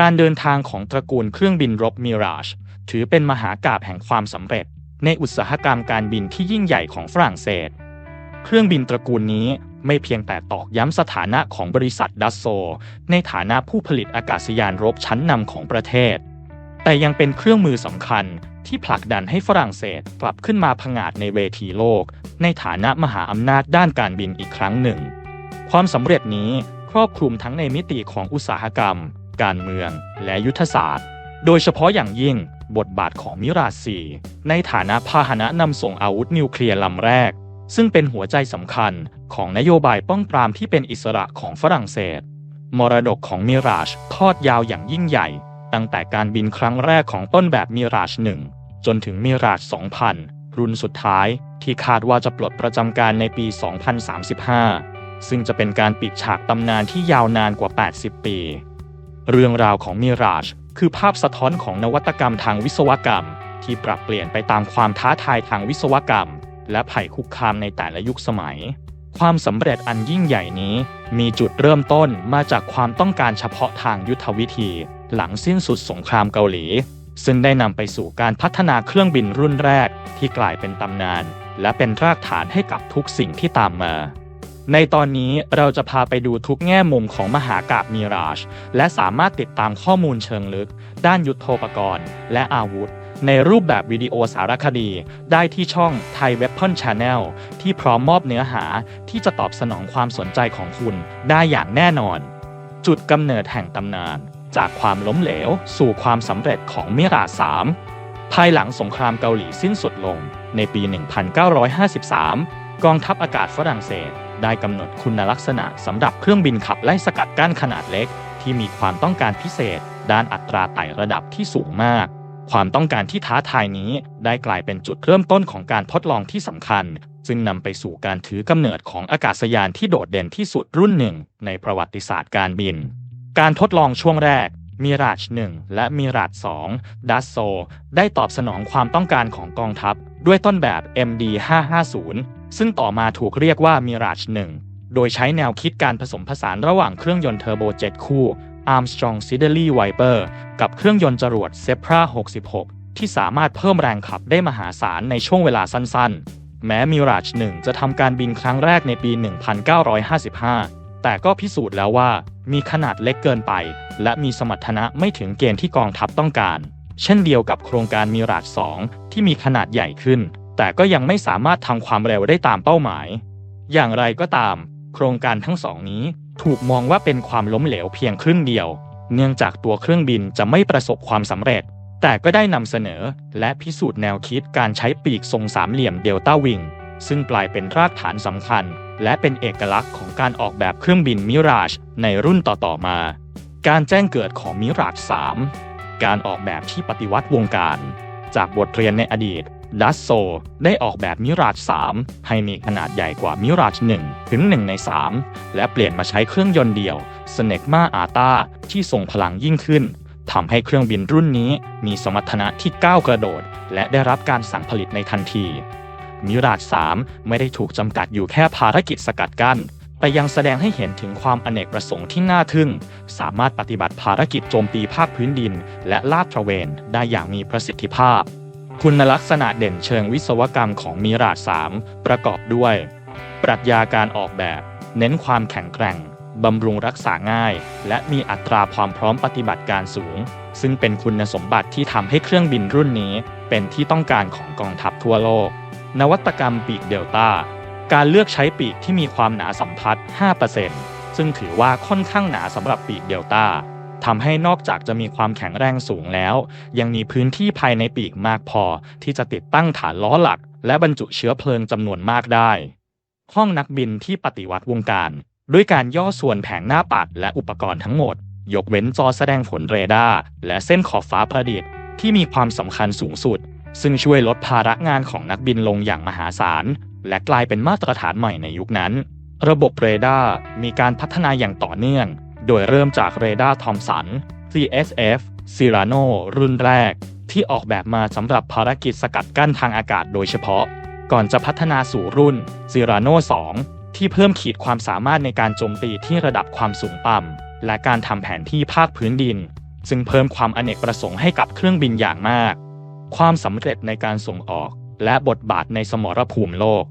การเดินทางของตระกูลเครื่องบินรบมิราช ถือเป็นมหากาพย์แห่งความสำเร็จ ในอุตสาหกรรมการบินที่ยิ่งใหญ่ของฝรั่งเศส เครื่องบินตระกูลนี้ไม่เพียงแต่ตอกย้ำสถานะของบริษัทดัสโซ ในฐานะผู้ผลิตอากาศยานรบชั้นนำของประเทศ แต่ยังเป็นเครื่องมือสำคัญที่ผลักดันให้ฝรั่งเศสกลับขึ้นมาผงาดในเวทีโลก ในฐานะมหาอำนาจด้านการบินอีกครั้งหนึ่ง ความสำเร็จนี้ครอบคลุมทั้งในมิติของอุตสาหกรรม การเมือง และยุทธศาสตร์ โดยเฉพาะอย่างยิ่งบทบาทของมิราซีในฐานะพาหนะนำส่งอาวุธนิวเคลียร์ลำแรก ซึ่งเป็นหัวใจสำคัญของนโยบายป้องปรามที่เป็นอิสระของฝรั่งเศส มรดกของมิราชทอดยาวอย่างยิ่งใหญ่ ตั้งแต่การบินครั้งแรกของต้นแบบมิราช1จนถึงมิราช2000 รุ่นสุดท้ายที่คาดว่าจะปลดประจำการในปี 2035 ซึ่งจะเป็นการปิดฉากตำนานที่ยาวนานกว่า 80 ปี เรื่องราวของมิราชคือภาพสะท้อนของนวัตกรรมทางวิศวกรรม ที่ปรับเปลี่ยนไปตามความท้าทายทางวิศวกรรม และภัยคุกคามในแต่ละยุคสมัย ความสำเร็จอันยิ่งใหญ่นี้ มีจุดเริ่มต้นมาจากความต้องการเฉพาะทางยุทธวิธี หลังสิ้นสุดสงครามเกาหลี ซึ่งได้นำไปสู่การพัฒนาเครื่องบินรุ่นแรกที่กลายเป็นตำนาน และเป็นรากฐานให้กับทุกสิ่งที่ตามมา ในตอนนี้เราจะพาไปดูทุกแง่มุมของมหากาบมิราช และสามารถติดตามข้อมูลเชิงลึก ด้านยุทโธปกรณ์ และอาวุธ ในรูปแบบวิดีโอสารคดี ได้ที่ช่อง Thai Weapon Channel ที่พร้อมมอบเนื้อหาที่จะตอบสนองความสนใจของคุณได้อย่างแน่นอน จุดกำเนิดแห่งตำนาน จากความล้มเหลว สู่ความสำเร็จของมิราสามภายหลังสงครามเกาหลีสิ้นสุดลง ในปี 1953 กองทัพอากาศฝรั่งเศส ได้กำหนดคุณลักษณะสำหรับเครื่องบินขับไล่สกัดกั้นขนาดเล็ก ที่มีความต้องการพิเศษ ด้านอัตราไต่ระดับที่สูงมาก ความต้องการที่ท้าทายนี้ได้กลายเป็นจุดเริ่มต้นของการทดลองที่สำคัญจึงนำไปสู่การถือกำเนิดของอากาศยานที่โดดเด่นที่สุดรุ่นหนึ่ง ในประวัติศาสตร์การบิน การทดลองช่วงแรกมิราช1และมิราช2ดัสโซ ได้ตอบสนองความต้องการของกองทัพ ด้วยต้นแบบ MD 550 ซึ่งต่อมาถูกเรียกว่ามิราช1โดยใช้แนวคิดการผสมผสานระหว่างเครื่องยนต์เทอร์โบเจ็ตคู่ Armstrong Siddeley Viper กับเครื่องยนต์จรวด Zebra 66 ที่สามารถเพิ่มแรงขับได้มหาศาลในช่วงเวลาสั้นๆ แม้มิราช1จะทำการบินครั้งแรกในปี 1955 แต่ก็พิสูจน์แล้วว่า มีขนาดเล็กเกินไป และมีสมรรถนะไม่ถึงเกณฑ์ที่กองทัพต้องการ เช่นเดียวกับโครงการมิราช2ที่มีขนาดใหญ่ขึ้น แต่ก็ยังไม่สามารถทำความเร็วได้ตามเป้าหมาย อย่างไรก็ตาม โครงการทั้งสองนี้ถูกมองว่าเป็นความล้มเหลวเพียงครึ่งเดียว เนื่องจากตัวเครื่องบินจะไม่ประสบความสำเร็จ แต่ก็ได้นำเสนอและพิสูจน์แนวคิดการใช้ปีกทรงสามเหลี่ยมเดลต้าวิงซึ่งกลายเป็นรากฐานสำคัญ และเป็นเอกลักษณ์ของการออกแบบเครื่องบินมิราชในรุ่นต่อๆมา การแจ้งเกิดของมิราช3การออกแบบที่ปฏิวัติวงการ จากบทเรียนในอดีต ดัสโซได้ออกแบบมิราช3ให้มีขนาดใหญ่กว่ามิราช1ถึง 1 ใน 3 และเปลี่ยนมาใช้เครื่องยนต์เดี่ยวสเนกมาอาตาที่ทรงพลังยิ่งขึ้นทำให้เครื่องบินรุ่นนี้มีสมรรถนะที่ก้าวกระโดด และได้รับการสั่งผลิตในทันที มิราช3ไม่ได้ถูกจำกัดอยู่แค่ภารกิจสกัดกั้นแต่ยังแสดงให้เห็นถึงความอเนกประสงค์ที่น่าทึ่ง สามารถปฏิบัติภารกิจโจมตีภาคพื้นดิน และลาดตระเวนได้อย่างมีประสิทธิภาพ คุณลักษณะเด่นเชิงวิศวกรรมของมิราช3ประกอบด้วย ปรัชญาการออกแบบ เน้นความแข็งแกร่ง บำรุงรักษาง่าย และมีอัตราความพร้อมปฏิบัติการสูง ซึ่งเป็นคุณสมบัติที่ทำให้เครื่องบินรุ่นนี้ เป็นที่ต้องการของกองทัพทั่วโลก นวัตกรรมปีกเดลต้า การเลือกใช้ปีกที่มีความหนาสัมพัทธ์ 5%ซึ่งถือว่าค่อนข้างหนาสำหรับปีกเดลต้า ทำให้นอกจากจะมีความแข็งแรงสูงแล้ว ยังมีพื้นที่ภายในปีกมากพอ ที่จะติดตั้งฐานล้อหลัก และบรรจุเชื้อเพลิงจำนวนมากได้ ห้องนักบินที่ปฏิวัติวงการ ด้วยการย่อส่วนแผงหน้าปัดและอุปกรณ์ทั้งหมด ยกเว้นจอแสดงผลเรดาร์และเส้นขอบฟ้าประดิษฐ์ที่มีความสำคัญสูงสุด ซึ่งช่วยลดภาระงานของนักบินลงอย่างมหาศาล และกลายเป็นมาตรฐานใหม่ในยุคนั้น ระบบเรดาร์มีการพัฒนาอย่างต่อเนื่อง โดยเริ่มจากเรดาร์ทอมสัน CSF Cyrano รุ่นแรก ที่ออกแบบมาสำหรับภารกิจสกัดกั้นทางอากาศโดยเฉพาะ ก่อนจะพัฒนาสู่รุ่น Cyrano 2ที่เพิ่มขีดความสามารถในการโจมตีที่ระดับความสูงต่ำและการทำแผนที่ภาคพื้นดิน ซึ่งเพิ่มความอเนกประสงค์ให้กับเครื่องบินอย่างมาก ความสำเร็จในการส่งออกและบทบาทในสมรภูมิโลก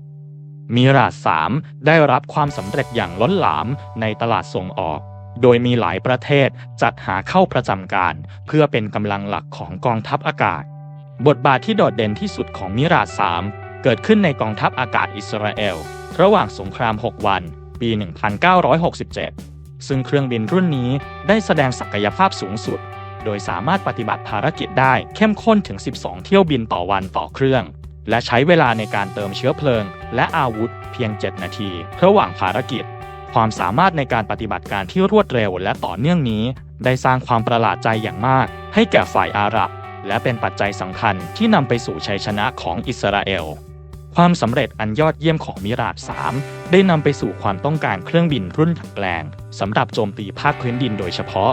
มิราด3ได้รับความสำเร็จอย่างล้นหลามในตลาดส่งออก โดยมีหลายประเทศจัดหาเข้าประจำการ เพื่อเป็นกำลังหลักของกองทัพอากาศ บทบาทที่โดดเด่นที่สุดของมิราด3เกิดขึ้นในกองทัพอากาศอิสราเอล ระหว่างสงคราม 6 วัน ปี 1967 ซึ่งเครื่องบินรุ่นนี้ได้แสดงศักยภาพสูงสุด โดยสามารถปฏิบัติภารกิจได้เข้มข้นถึง 12 เที่ยวบินต่อวันต่อเครื่อง และใช้เวลาในการเติมเชื้อเพลิง และอาวุธเพียง 7 นาที ระหว่างภารกิจ ความสามารถในการปฏิบัติการที่รวดเร็วและต่อเนื่องนี้ ได้สร้างความประหลาดใจอย่างมาก ให้แก่ฝ่ายอาหรับ และเป็นปัจจัยสำคัญที่นำไปสู่ชัยชนะของอิสราเอล ความสำเร็จอันยอดเยี่ยมของมิราด3ได้นำไปสู่ความต้องการเครื่องบินรุ่นถักแกลงสำหรับโจมตีภาคพื้นดินโดยเฉพาะ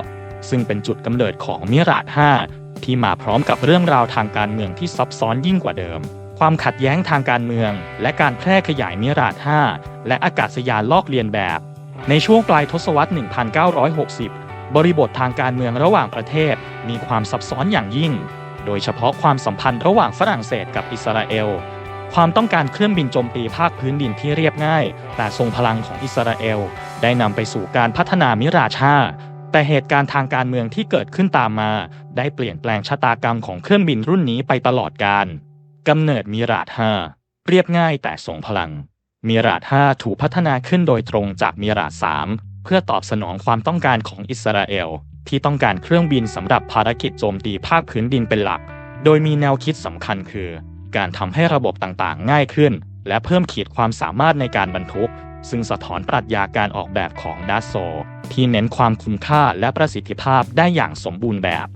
ซึ่งเป็นจุดกำเนิดของมิราด5ที่มาพร้อมกับเรื่องราวทางการเมืองที่ซับซ้อนยิ่งกว่าเดิมความขัดแย้งทางการเมือง และการแพร่ขยายมิราด5และอากาศยานลอกเลียนแบบ ในช่วงปลายทศวรรษ 1960 บริบททางการเมืองระหว่างประเทศมีความซับซ้อนอย่างยิ่ง โดยเฉพาะความสัมพันธ์ระหว่างฝรั่งเศสกับอิสราเอล ความต้องการเครื่องบินโจมตีภาคพื้นดินที่เรียบง่าย แต่ทรงพลังของอิสราเอล ได้นำไปสู่การพัฒนามิราชา แต่เหตุการณ์ทางการเมืองที่เกิดขึ้นตามมา ได้เปลี่ยนแปลงชะตากรรมของเครื่องบินรุ่นนี้ไปตลอดกาลกำเนิดมิราด5เรียบง่ายแต่ทรงพลัง มิราด5ถูกพัฒนาขึ้นโดยตรงจากมิราด3เพื่อตอบสนองความต้องการของอิสราเอล ที่ต้องการเครื่องบินสำหรับภารกิจโจมตีภาคพื้นดินเป็นหลัก โดยมีแนวคิดสำคัญคือ การทำให้ระบบต่างๆ ง่ายขึ้น และเพิ่มขีดความสามารถในการบรรทุก ซึ่งสะท้อนปรัชญาการออกแบบของดัสโซ ที่เน้นความคุ้มค่าและประสิทธิภาพได้อย่างสมบูรณ์แบบ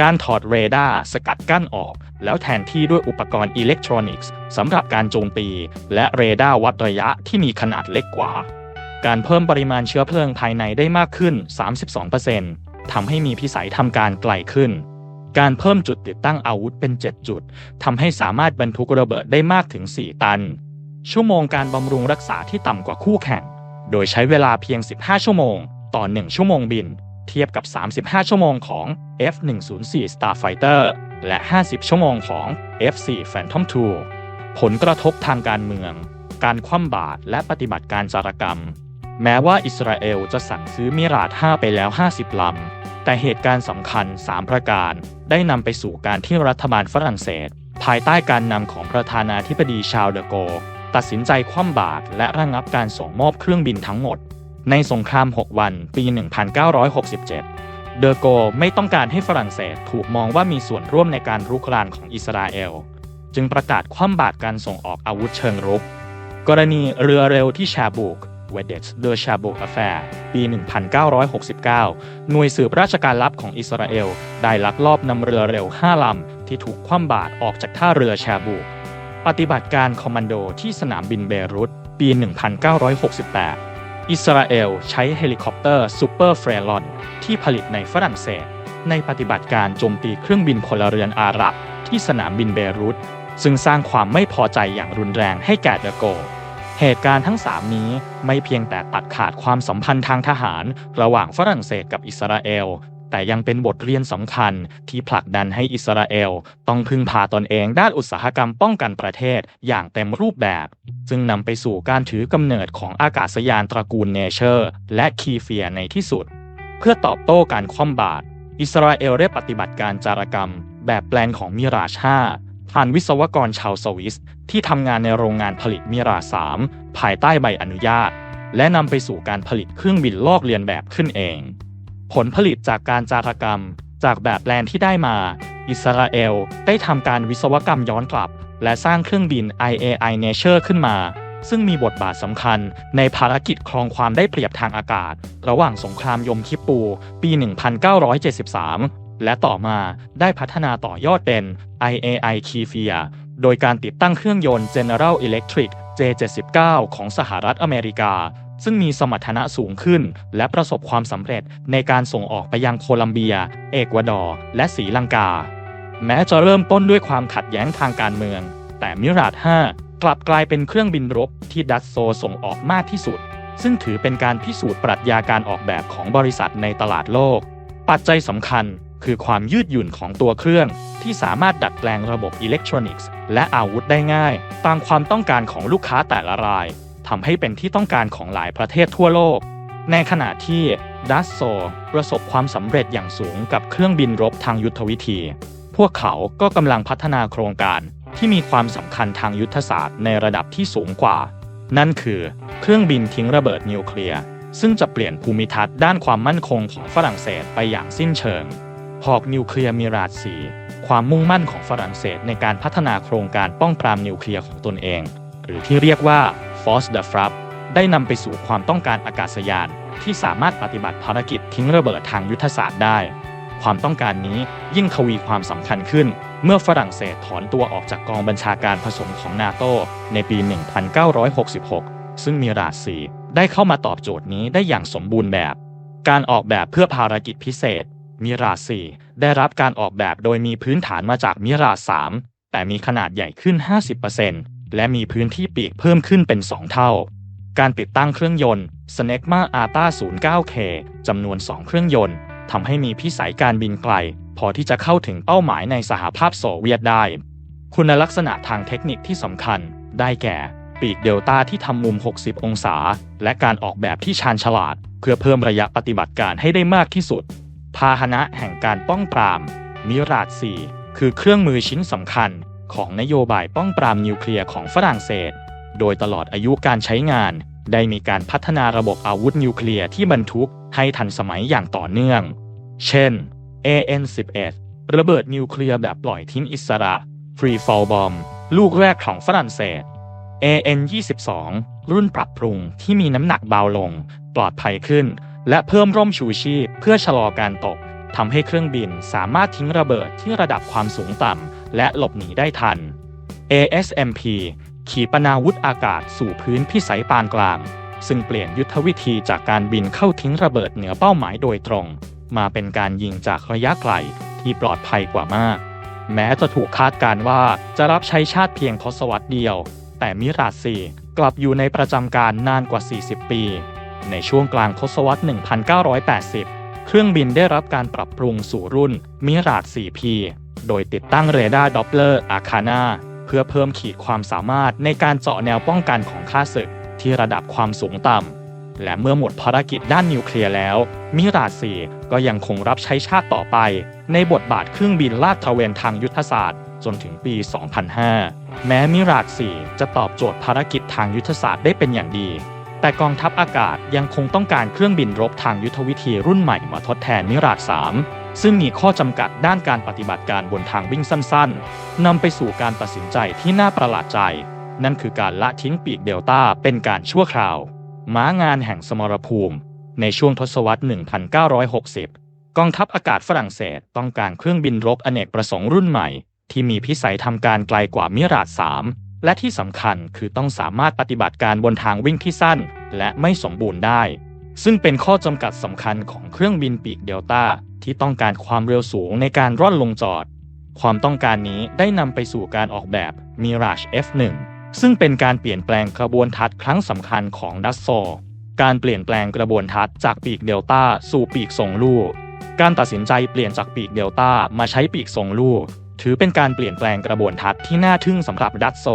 การถอดเรดาร์สกัดกั้นออก แล้วแทนที่ด้วยอุปกรณ์อิเล็กทรอนิกส์สำหรับการโจมตี และเรดาร์วัดระยะที่มีขนาดเล็กกว่า การเพิ่มปริมาณเชื้อเพลิงภายในได้มากขึ้น 32%ทำให้มีพิสัยทำการไกลขึ้น การเพิ่มจุดติดตั้งอาวุธเป็น 7 จุดทำให้สามารถบรรทุกระเบิดได้มากถึง 4 ตัน ชั่วโมงการบำรุงรักษาที่ต่ำกว่าคู่แข่ง โดยใช้เวลาเพียง 15 ชั่วโมง ต่อ 1 ชั่วโมงบิน เทียบกับ 35 ชั่วโมงของ F-104 Starfighter และ 50 ชั่วโมงของ F-4 Phantom II ผลกระทบทางการเมือง การคว่ำบาตรและปฏิบัติการจารกรรม แม้ว่าอิสราเอลจะสั่งซื้อมิราด5ไปแล้ว 50 ลำ แต่เหตุการณ์สำคัญ 3 ประการ ได้นำไปสู่การที่รัฐบาลฝรั่งเศส ภายใต้การนำของประธานาธิบดีชาลเดโก ตัดสินใจคว่ำบาตรและระงับการส่งมอบเครื่องบินทั้งหมด ในสงคราม 6 วันปี 1967 เดอโกไม่ต้องการให้ฝรั่งเศสถูกมองว่ามีส่วนร่วมในการรุกรานของอิสราเอล จึงประกาศคว่ำบาตรการส่งออกอาวุธเชิงรุก กรณีเรือเร็วที่ชาบุก w e d e t de c h a b o u k Affair ปี 1969 หน่วยสืบราชการลับของอิสราเอล ได้ลักลอบนำเรือเร็ว 5 ลำ ที่ถูกคว่ำบาตรออกจากท่าเรือชาบุกปฏิบัติการคอมมานโดที่สนามบินเบรุตปี 1968 อิสราเอลใช้เฮลิคอปเตอร์ซูเปอร์เฟรลอนที่ผลิตในฝรั่งเศส ในปฏิบัติการโจมตีเครื่องบินพลเรือนอาหรับ ที่สนามบินเบรุตซึ่งสร้างความไม่พอใจอย่างรุนแรงให้แก่เดอโก เหตุการณ์ทั้ง 3 นี้ไม่เพียงแต่ตัดขาดความสัมพันธ์ทางทหาร ระหว่างฝรั่งเศสกับอิสราเอล แต่ยังเป็นบทเรียนสำคัญที่ผลักดันให้อิสราเอล ต้องพึ่งพาตนเองด้านอุตสาหกรรมป้องกันประเทศอย่างเต็มรูปแบบ ซึ่งนำไปสู่การถือกำเนิดของอากาศยานตระกูลเนเชอร์ และคีเฟียในที่สุด เพื่อตอบโต้การคว่ำบาตรอิสราเอลได้ปฏิบัติการจารกรรม แบบแปลนของมิราช5ผ่านวิศวกรชาวสวิส ที่ทำงานในโรงงานผลิตมิรา3ภายใต้ใบอนุญาต และนำไปสู่การผลิตเครื่องบินลอกเลียนแบบขึ้นเอง ผลผลิตจากการจารกรรม จากแบบแปลนที่ได้มา อิสราเอล ได้ทำการวิศวกรรมย้อนกลับ และสร้างเครื่องบิน IAI Nature ขึ้นมา ซึ่งมีบทบาทสำคัญในภารกิจครองความได้เปรียบทางอากาศ ระหว่างสงครามยมคิปปู ปี 1973 และต่อมาได้พัฒนาต่อยอดเป็น IAI k i f i a โดยการติดตั้งเครื่องยนต์ General Electric J79 ของสหรัฐอเมริกา ซึ่งมีสมรรถนะสูงขึ้น และประสบความสำเร็จในการส่งออกไปยังโคลัมเบีย เอกวาดอร์ และศรีลังกา แม้จะเริ่มต้นด้วยความขัดแย้งทางการเมือง แต่มิราด5กลับกลายเป็นเครื่องบินรบที่ดัตโซส่งออกมากที่สุด ซึ่งถือเป็นการพิสูจน์ปรัชญาการออกแบบของบริษัทในตลาดโลก ปัจจัยสำคัญคือความยืดหยุ่นของตัวเครื่อง ที่สามารถดัดแปลงระบบอิเล็กทรอนิกส์ และอาวุธได้ง่าย ตามความต้องการของลูกค้าแต่ละราย ทำให้เป็นที่ต้องการของหลายประเทศทั่วโลก ในขณะที่ดัสโซประสบความสำเร็จอย่างสูงกับเครื่องบินรบทางยุทธวิธี พวกเขาก็กำลังพัฒนาโครงการที่มีความสำคัญทางยุทธศาสตร์ในระดับที่สูงกว่า นั่นคือเครื่องบินทิ้งระเบิดนิวเคลียร์ซึ่งจะเปลี่ยนภูมิทัศน์ด้านความมั่นคงของฝรั่งเศสไปอย่างสิ้นเชิงหอกนิวเคลียร์มิราดสีความมุ่งมั่นของฝรั่งเศสในการพัฒนาโครงการป้องปรามนิวเคลียร์ของตนเอง หรือที่เรียกว่า Force the f r a p ได้นำไปสู่ความต้องการอากาศยาน ที่สามารถปฏิบัติภารกิจทิ้งระเบิดทางยุทธศาสตร์ได้ ความต้องการนี้ยิ่งทวีความสำคัญขึ้น เมื่อฝรั่งเศสถอนตัวออกจากกองบัญชาการผสมของนาโตในปี 1966 ซึ่งมีราดสีได้เข้ามาตอบโจทย์นี้ได้อย่างสมบูรณ์แบบ การออกแบบเพื่อภารกิจพิเศษ มิราสีได้รับการออกแบบโดยมีพื้นฐานมาจากมิราสามแต่มีขนาดใหญ่ขึ้น 50% และมีพื้นที่ปีกเพิ่มขึ้นเป็น 2 เท่า การติดตั้งเครื่องยนต์ Snecma ATA 09K จำนวน 2 เครื่องยนต์ทำให้มีพิสัยการบินไกล พอที่จะเข้าถึงเป้าหมายในสหภาพโซเวียตได้ คุณลักษณะทางเทคนิคที่สำคัญ ได้แก่ ปีกเดลต้าที่ทำมุม 60 องศา และการออกแบบที่ชาญฉลาด เพื่อเพิ่มระยะปฏิบัติการให้ได้มากที่สุด พาหนะแห่งการป้องปรามมิราด4คือเครื่องมือชิ้นสำคัญ ของนโยบายป้องปรามนิวเคลียร์ของฝรั่งเศส โดยตลอดอายุการใช้งาน ได้มีการพัฒนาระบบอาวุธนิวเคลียร์ที่บรรทุกให้ทันสมัยอย่างต่อเนื่อง เช่น AN-11 ระเบิดนิวเคลียร์แบบปล่อยทิ้งอิสระ Free Fall Bomb ลูกแรกของฝรั่งเศส AN-22 รุ่นปรับปรุงที่มีน้ำหนักเบาลง ปลอดภัยขึ้น และเพิ่มร่มชูชีพเพื่อชะลอการตก ทำให้เครื่องบินสามารถทิ้งระเบิดที่ระดับความสูงต่ำและหลบหนีได้ทัน ASMP ขีปนาวุธอากาศสู่พื้นพิสัยปานกลาง ซึ่งเปลี่ยนยุทธวิธีจากการบินเข้าทิ้งระเบิดเหนือเป้าหมายโดยตรง มาเป็นการยิงจากระยะไกลที่ปลอดภัยกว่ามาก แม้จะถูกคาดการว่าจะรับใช้ชาติเพียงทศวรรษเดียว แต่มิราซีกลับอยู่ในประจำการนานกว่า 40 ปี ในช่วงกลางทศวรรษ 1980 เครื่องบินได้รับการปรับปรุงสู่รุ่นมิราด 4P โดยติดตั้งเรดาร์ดอปเลอร์อาคานาเพื่อเพิ่มขีดความสามารถในการเจาะแนวป้องกันของข้าศึกที่ระดับความสูงต่ำ และเมื่อหมดภารกิจด้านนิวเคลียร์แล้ว มิราดสีก็ยังคงรับใช้ชาติต่อไป ในบทบาทเครื่องบินลาดตระเวนทางยุทธศาสตร์ จนถึงปี 2005 แม้มิราดสีจะตอบโจทย์ภารกิจทางยุทธศาสตร์ได้เป็นอย่างดี แต่กองทัพอากาศยังคงต้องการเครื่องบินรบทางยุทธวิธีรุ่นใหม่มาทดแทนมิราด3ซึ่งมีข้อจำกัดด้านการปฏิบัติการบนทางวิ่งสั้นๆนำไปสู่การตัดสินใจที่น่าประหลาดใจ นั่นคือการละทิ้งปีกเดลต้าเป็นการชั่วคราว ม้างานแห่งสมรภูมิ ในช่วงทศวรรษ 1960 กองทัพอากาศฝรั่งเศสต้องการเครื่องบินรบอเนกประสงค์รุ่นใหม่ ที่มีพิสัยทำการไกลกว่ามิราด3 และที่สำคัญคือต้องสามารถปฏิบัติการบนทางวิ่งที่สั้น และไม่สมบูรณ์ได้ ซึ่งเป็นข้อจำกัดสำคัญของเครื่องบินปีกเดลต้าที่ต้องการความเร็วสูงในการร่อนลงจอด ความต้องการนี้ได้นำไปสู่การออกแบบ Mirage F1 ซึ่งเป็นการเปลี่ยนแปลงกระบวนทัศน์ครั้งสำคัญของดัสโซการเปลี่ยนแปลงกระบวนทัศน์จากปีกเดลต้าสู่ปีกทรงลูก การตัดสินใจเปลี่ยนจากปีกเดลต้ามาใช้ปีกทรงลูก ถือเป็นการเปลี่ยนแปลงกระบวนทัศน์ที่น่าทึ่งสำหรับดัสโซ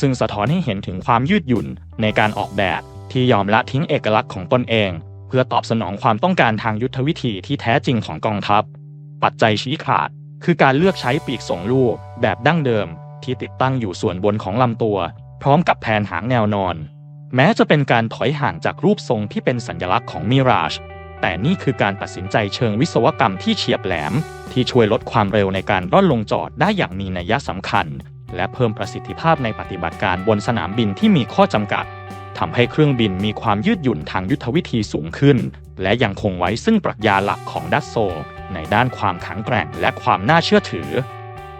ซึ่งสะท้อนให้เห็นถึงความยืดหยุ่นในการออกแบบที่ยอมละทิ้งเอกลักษณ์ของตนเอง เพื่อตอบสนองความต้องการทางยุทธวิธีที่แท้จริงของกองทัพ ปัจจัยชี้ขาด คือการเลือกใช้ปีกส่งลูกแบบดั้งเดิม ที่ติดตั้งอยู่ส่วนบนของลำตัว พร้อมกับแผนหางแนวนอน แม้จะเป็นการถอยห่างจากรูปทรงที่เป็นสัญลักษณ์ของมิราช แต่นี่คือการตัดสินใจเชิงวิศวกรรมที่เฉียบแหลม ที่ช่วยลดความเร็วในการร่อนลงจอดได้อย่างมีนัยสำคัญ และเพิ่มประสิทธิภาพในปฏิบัติการบนสนามบินที่มีข้อจำกัดทำให้เครื่องบินมีความยืดหยุ่นทางยุทธวิธีสูงขึ้น และยังคงไว้ซึ่งปรัชญาหลักของดัสโซ ในด้านความแข็งแกร่งและความน่าเชื่อถือ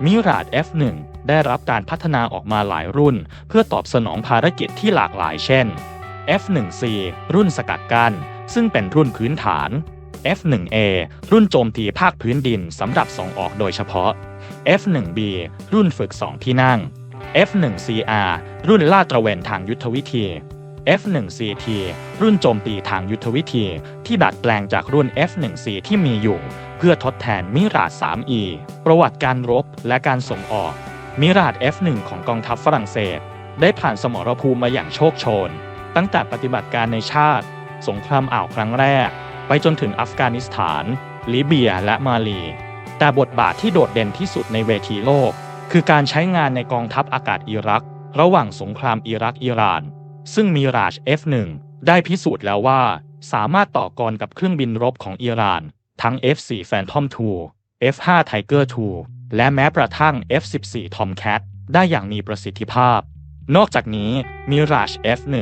มิราด F1 ได้รับการพัฒนาออกมาหลายรุ่น เพื่อตอบสนองภารกิจที่หลากหลายเช่น F1C รุ่นสกัดกั้น ซึ่งเป็นรุ่นพื้นฐาน F1A รุ่นโจมตีภาคพื้นดินสำหรับส่งออกโดยเฉพาะ F1B รุ่นฝึก 2 ที่นั่ง F1CR รุ่นลาดตระเวนทางยุทธวิธี F1CT รุ่นโจมตีทางยุทธวิธี ที่ดัดแปลงจากรุ่น F1C ที่มีอยู่ เพื่อทดแทนมิราด 3E ประวัติการรบและการส่งออก มิราด F1 ของกองทัพฝรั่งเศส ได้ผ่านสมรภูมิมาอย่างโชคโชน ตั้งแต่ปฏิบัติการในชาติ สงครามอ่าวครั้งแรก ไปจนถึงอัฟกานิสถาน ลิเบียและมาลี แต่บทบาทที่โดดเด่นที่สุดในเวทีโลก คือการใช้งานในกองทัพอากาศอิรัก ระหว่างสงครามอิรักอิหร่าน ซึ่งมีราช F1 ได้พิสูจน์แล้วว่า สามารถต่อกรกับเครื่องบินรบของอิหร่าน ทั้ง F4 Phantom II F5 Tiger II และแม้กระทั่ง F14 Tomcat ได้อย่างมีประสิทธิภาพ นอกจากนี้มิราช F1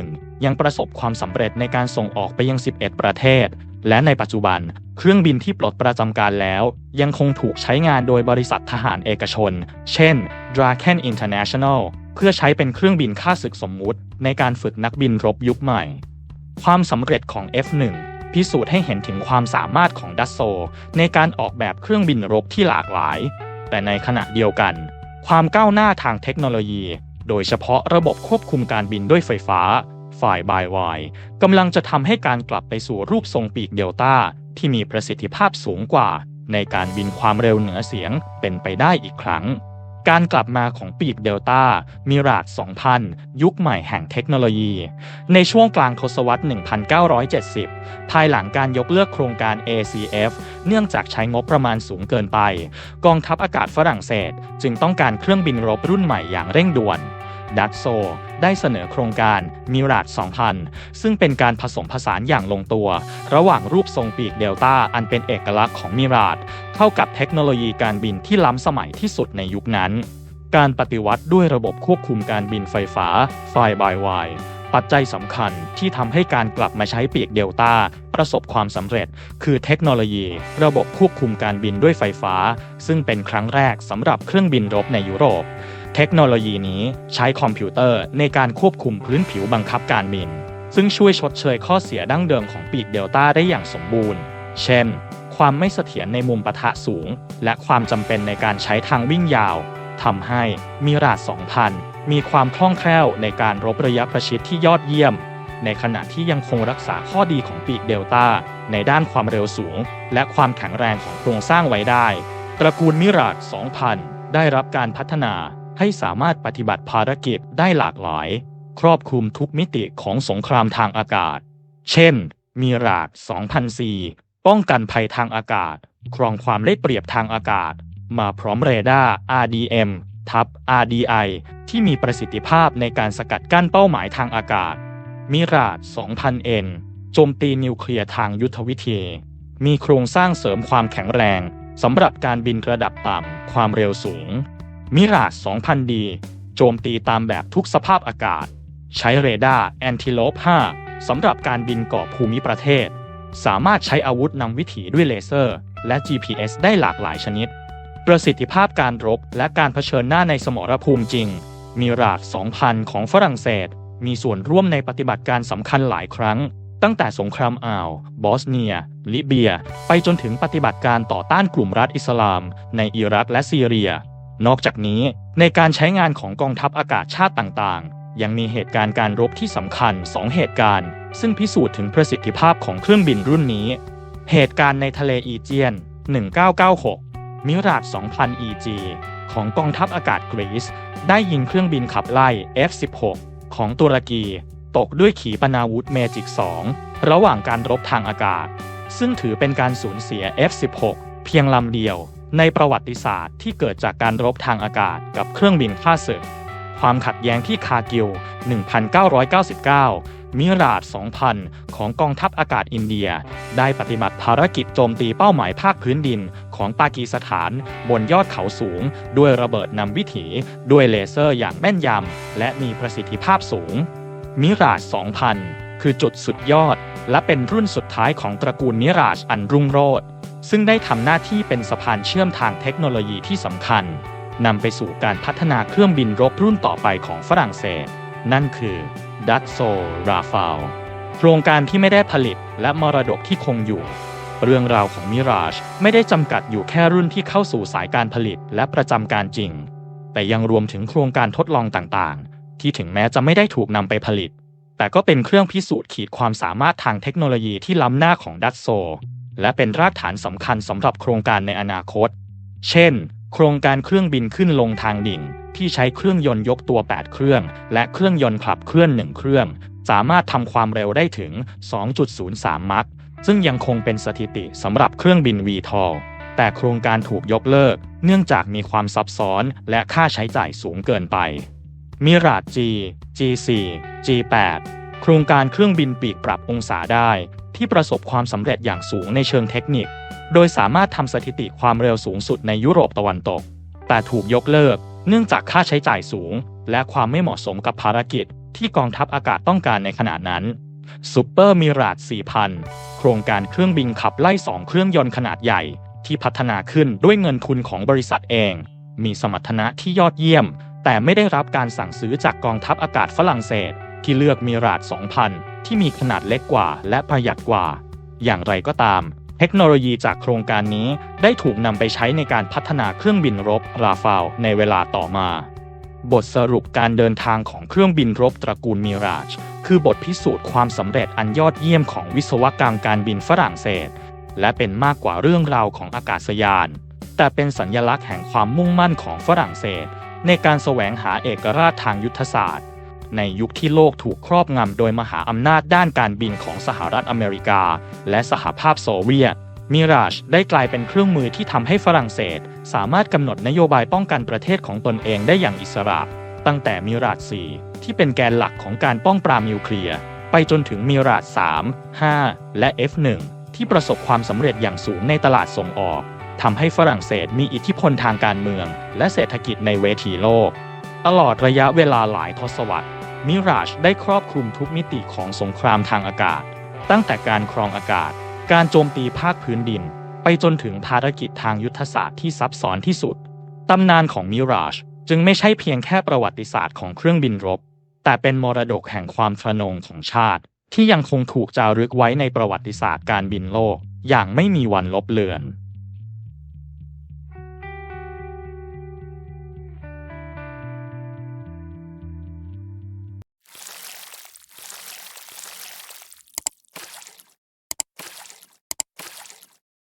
ยังประสบความสำเร็จในการส่งออกไปยัง 11 ประเทศ และในปัจจุบัน เครื่องบินที่ปลดประจำการแล้ว ยังคงถูกใช้งานโดยบริษัททหารเอกชน เช่น Draken International เพื่อใช้เป็นเครื่องบินค่าศึกสมมุติ ในการฝึกนักบินรบยุคใหม่ ความสำเร็จของ F1 พิสูจน์ให้เห็นถึงความสามารถของดัสโซ ในการออกแบบเครื่องบินรบที่หลากหลาย แต่ในขณะเดียวกัน ความก้าวหน้าทางเทคโนโลยี โดยเฉพาะระบบควบคุมการบินด้วยไฟฟ้า ฝ่ายบายวายกำลังจะทำให้การกลับไปสู่รูปทรงปีกเดลต้า ที่มีประสิทธิภาพสูงกว่า ในการบินความเร็วเหนือเสียงเป็นไปได้อีกครั้ง การกลับมาของปีกเดลต้ามิราด2000 ยุคใหม่แห่งเทคโนโลยี ในช่วงกลางทศวรรษ 1970 ภายหลังการยกเลิกโครงการ ACF เนื่องจากใช้งบประมาณสูงเกินไป กองทัพอากาศฝรั่งเศส จึงต้องการเครื่องบินรบรุ่นใหม่อย่างเร่งด่วน ดัตโซได้เสนอโครงการมิราด2000 ซึ่งเป็นการผสมผสานอย่างลงตัว ระหว่างรูปทรงปีกเดลต้าอันเป็นเอกลักษณ์ของมิราดเข้ากับเทคโนโลยีการบินที่ล้ำสมัยที่สุดในยุคนั้น การปฏิวัติด้วยระบบควบคุมการบินไฟฟ้าไฟบายวายปัจจัยสำคัญที่ทำให้การกลับมาใช้ปีกเดลต้าประสบความสำเร็จ คือเทคโนโลยี ระบบควบคุมการบินด้วยไฟฟ้า ซึ่งเป็นครั้งแรกสำหรับเครื่องบินรบในยุโรป เทคโนโลยีนี้ใช้คอมพิวเตอร์ในการควบคุมพื้นผิวบังคับการบิน ซึ่งช่วยชดเชยข้อเสียดั้งเดิมของปีกเดลต้าได้อย่างสมบูรณ์ เช่น ความไม่เสถียรในมุมปะทะสูง และความจำเป็นในการใช้ทางวิ่งยาวทำให้มิราด2000 มีความคล่องแคล่วในการรบระยะประชิดที่ยอดเยี่ยม ในขณะที่ยังคงรักษาข้อดีของปีกเดลต้าในด้านความเร็วสูง และความแข็งแรงของโครงสร้างไว้ได้ ตระกูลมิราด2000 ได้รับการพัฒนา ให้สามารถปฏิบัติภารกิจได้หลากหลาย ครอบคลุมทุกมิติของสงครามทางอากาศ เช่นมิราด2004 ป้องกันภัยทางอากาศ ครองความได้เปรียบทางอากาศ มาพร้อมเรดาร์ RDM ทับ RDI ที่มีประสิทธิภาพในการสกัดกั้นเป้าหมายทางอากาศ มิราด 2000N โจมตีนิวเคลียร์ทางยุทธวิธี มีโครงสร้างเสริมความแข็งแรงสำหรับการบินระดับต่ำความเร็วสูง มิราด 2000D โจมตีตามแบบทุกสภาพอากาศ ใช้เรดาร์แอนติโลป 5 สำหรับการบินเกาะภูมิประเทศ สามารถใช้อาวุธนำวิถีด้วยเลเซอร์ และ GPS ได้หลากหลายชนิด ประสิทธิภาพการรบและการเผชิญหน้าในสมรภูมิจริง มิราด2000 ของฝรั่งเศส มีส่วนร่วมในปฏิบัติการสำคัญหลายครั้ง ตั้งแต่สงครามอ่าว บอสเนีย ลิเบีย ไปจนถึงปฏิบัติการต่อต้านกลุ่มรัฐอิสลาม ในอิรักและซีเรีย นอกจากนี้ในการใช้งานของกองทัพอากาศชาติต่างๆ ยังมีเหตุการณ์การรบที่สำคัญ 2 เหตุการณ์ ซึ่งพิสูจน์ถึงประสิทธิภาพของเครื่องบินรุ่นนี้ เหตุการณ์ในทะเลอีเจียน 1996 มิราด2000 EG ของกองทัพอากาศกรีซได้ยิงเครื่องบินขับไล่ F-16 ของตุรกี ตกด้วยขีปนาวุธเมจิก 2 ระหว่างการรบทางอากาศ ซึ่งถือเป็นการสูญเสีย F-16 เพียงลำเดียว ในประวัติศาสตร์ที่เกิดจากการรบทางอากาศกับเครื่องบินฆ่าศึก ความขัดแย้งที่คากิล 1999 มิราด 2000 ของกองทัพอากาศอินเดีย ได้ปฏิบัติภารกิจโจมตีเป้าหมายภาคพื้นดินของปากีสถาน บนยอดเขาสูง ด้วยระเบิดนำวิถี ด้วยเลเซอร์อย่างแม่นยำ และมีประสิทธิภาพสูง มิราด 2000 คือจุดสุดยอด และเป็นรุ่นสุดท้ายของตระกูลมิราชอันรุ่งโรจน์ ซึ่งได้ทำหน้าที่เป็นสะพานเชื่อมทางเทคโนโลยีที่สำคัญนำไปสู่การพัฒนาเครื่องบินรบรุ่นต่อไปของฝรั่งเศส นั่นคือดัตโซราฟาลโครงการที่ไม่ได้ผลิตและมรดกที่คงอยู่ เรื่องราวของมิราชไม่ได้จำกัดอยู่แค่รุ่นที่เข้าสู่สายการผลิตและประจำการจริง แต่ยังรวมถึงโครงการทดลองต่างๆ ที่ถึงแม้จะไม่ได้ถูกนำไปผลิต แต่ก็เป็นเครื่องพิสูจน์ขีดความสามารถทางเทคโนโลยีที่ล้ำหน้าของดัตโซ และเป็นรากฐานสำคัญสำหรับโครงการในอนาคต เช่น โครงการเครื่องบินขึ้นลงทางดิ่ง ที่ใช้เครื่องยนต์ยกตัว 8 เครื่อง และเครื่องยนต์ขับเคลื่อน 1 เครื่อง สามารถทำความเร็วได้ถึง 2.03 มัคซึ่งยังคงเป็นสถิติสำหรับเครื่องบิน VTOL แต่โครงการถูกยกเลิก เนื่องจากมีความซับซ้อนและค่าใช้จ่ายสูงเกินไป มิราด G G4 G8 โครงการเครื่องบินปีกปรับองศาได้ ที่ประสบความสำเร็จอย่างสูงในเชิงเทคนิค โดยสามารถทำสถิติความเร็วสูงสุดในยุโรปตะวันตก แต่ถูกยกเลิก เนื่องจากค่าใช้จ่ายสูง และความไม่เหมาะสมกับภารกิจ ที่กองทัพอากาศต้องการในขณะนั้นซูเปอร์มิราด4,000 โครงการเครื่องบินขับไล่สองเครื่องยนต์ขนาดใหญ่ ที่พัฒนาขึ้นด้วยเงินทุนของบริษัทเอง มีสมรรถนะที่ยอดเยี่ยม แต่ไม่ได้รับการสั่งซื้อจากกองทัพอากาศฝรั่งเศส ที่เลือกมิราด2,000 ที่มีขนาดเล็กกว่าและประหยัดกว่า อย่างไรก็ตาม เทคโนโลยีจากโครงการนี้ได้ถูกนำไปใช้ในการพัฒนาเครื่องบินรบราฟาลในเวลาต่อมา บทสรุปการเดินทางของเครื่องบินรบตระกูลมิราชคือบทพิสูจน์ความสำเร็จอันยอดเยี่ยมของวิศวกรรมการบินฝรั่งเศส และเป็นมากกว่าเรื่องราวของอากาศยาน แต่เป็นสัญญลักษณ์แห่งความมุ่งมั่นของฝรั่งเศส ในการแสวงหาเอกราชทางยุทธศาสตร์ ในยุคที่โลกถูกครอบงำโดยมหาอำนาจด้านการบินของสหรัฐอเมริกา และสหภาพโซเวียตมิราชได้กลายเป็นเครื่องมือที่ทำให้ฝรั่งเศส สามารถกำหนดนโยบายป้องกันประเทศของตนเองได้อย่างอิสระ ตั้งแต่มิราช 4 ที่เป็นแกนหลักของการป้องปรามนิวเคลียร์ไปจนถึงมิราช 3 5 และ F1 ที่ประสบความสำเร็จอย่างสูงในตลาดส่งออกทำให้ฝรั่งเศสมีอิทธิพลทางการเมือง และเศรษฐกิจในเวทีโลก ตลอดระยะเวลาหลายทศวรรษ มิราชได้ครอบคลุมทุกมิติของสงครามทางอากาศ ตั้งแต่การครองอากาศ การโจมตีภาคพื้นดิน ไปจนถึงภารกิจทางยุทธศาสตร์ที่ซับซ้อนที่สุด ตำนานของมิราชจึงไม่ใช่เพียงแค่ประวัติศาสตร์ของเครื่องบินรบ แต่เป็นมรดกแห่งความทะนงของชาติ ที่ยังคงถูกจารึกไว้ในประวัติศาสตร์การบินโลก อย่างไม่มีวันลบเลือน